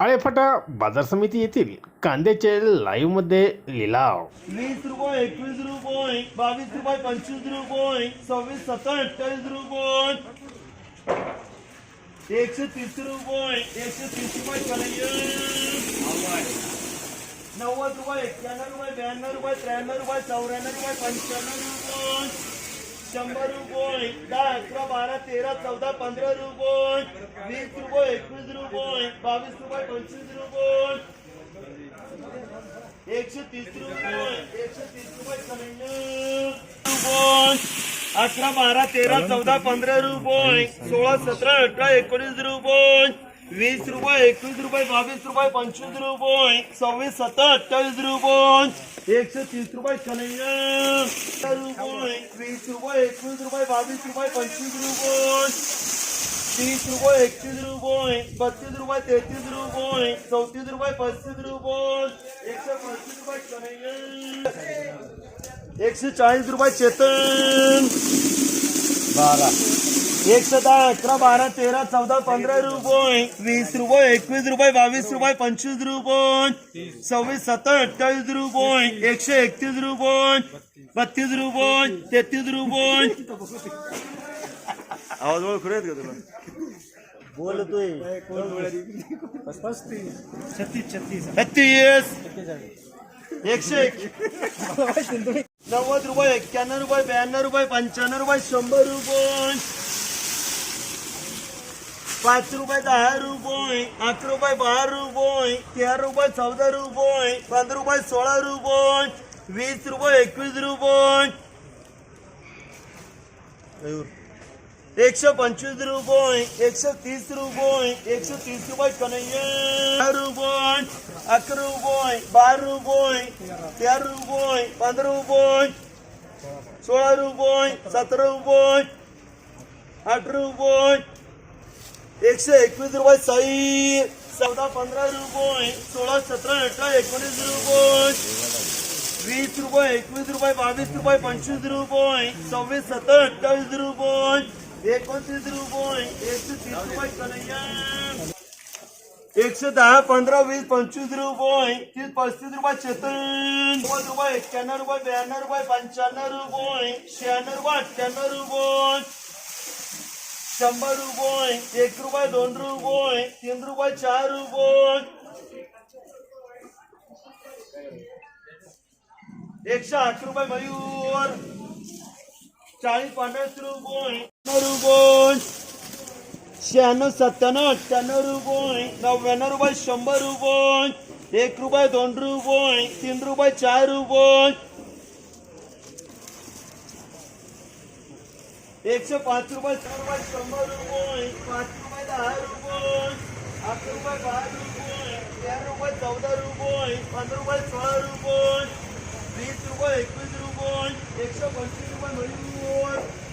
आळेफाटा बाजार समिती येथील कांद्याचे लाईव्हमध्ये लिलाव वीस रुपये एकवीस रुपये बावीस रुपये पंचवीस रुपये सव्वीस सत्तर अठ्ठावीस रुपये. एकशे तीस रुपये एकशे तीस रुपये नव्वद रुपये एक्क्याण्णव रुपये ब्याण्णव रुपये त्र्याण्णव रुपये चौऱ्याण्णव रुपये पंच्याण्णव रुपये. शंभर रुपये दहा अकरा बारा तेरा चौदा पंधरा रुपये. बावीस रुपये पंचवीस रुपये. एकशे तीस रुपये एकशे तीस रुपये अठरा बारा तेरा चौदा पंधरा रुपये. सोळा सतरा अठरा एकोणीस रुपये. वीस रुपये एकवीस रुपये बावीस रुपये पंचवीस रुपये. सव्वीस सत्तर अठ्ठावीस रुपये. एकशे तीस रुपये रुपये वीस रुपये एकवीस रुपये बावीस रुपये पंचवीस रुपये. तीस रुपये एकतीस रुपये बत्तीस रुपये तेहतीस रुपये चौतीस रुपये पस्तीस रुपये एकशे पस्तीस रुपये एकशे चाळीस रुपये चेतन. बारा. एकशे दहा अकरा बारा तेरा चौदा पंधरा रुपये. वीस रुपये एकवीस रुपये बावीस रुपये पंचवीस रुपये. सव्वीस सत्तर अठ्ठावीस रुपये. एकशे एकतीस रुपये. बत्तीस रुपये. तेहतीस रुपये. आवाज ओळख येत का तुला? बोलतोय. छत्तीस एकशे एक. नव्वद रुपये एक्क्याण्णव रुपये ब्याण्णव रुपये पंच्याण्णव रुपये शंभर रुपये. पाच रुपये दहा रुपये अकरा रुपये बारा रुपये तेरा रुपये चौदा रुपये पंधरा रुपये सोळा रुपये वीस रुपये एकवीस रुपये. एकशे पंचवीस रुपये एकशे तीस रुपये एकशे तीस रुपये कन्हैया दहा रुपये अकरा रुपये बारा रुपये तेरा रुपये पंधरा रुपये सोळा रुपये सतरा रुपये अठरा रुपये एकशे एकवीस रुपये साई चौदा पंधरा रुपये सोळा सतरा अठरा एकोणीस रुपये वीस रुपये एकवीस रुपये बावीस रुपये पंचवीस रुपये सव्वीस सत्तर अठ्ठावीस रुपये एकोणतीस रुपये एकशे तीस रुपये कन्हैया एकशे दहा पंधरा वीस पंचवीस रुपये तीस पस्तीस रुपये नव्वद रुपये एक्क्याण्णव रुपये ब्याण्णव रुपये पंच्याण्णव रुपये शहाण्णव रुपये अठ्ठ्याण्णव रुपये शंभर रुपये एक रुपये दोन रुपये तीन रुपये चार रुपये एकशे आठ रुपये मयूर. चाळीस पन्नास रुपये शहाण्णव सत्त्याण्णव अठ्ठ्याण्णव रुपये. नव्याण्णव रुपये शंभर रुपये. एक रुपये दोन रुपये. तीन रुपये चार रुपये. एकशे पाच रुपये चार रुपये शंभर रुपये. पाच रुपये दहा रुपये. आठ रुपये बारा रुपये. तेरा रुपये चौदा रुपये. पंधरा रुपये सोळा रुपये. वीस रुपये एकवीस रुपये. एकशे पंचवीस रुपये मयूर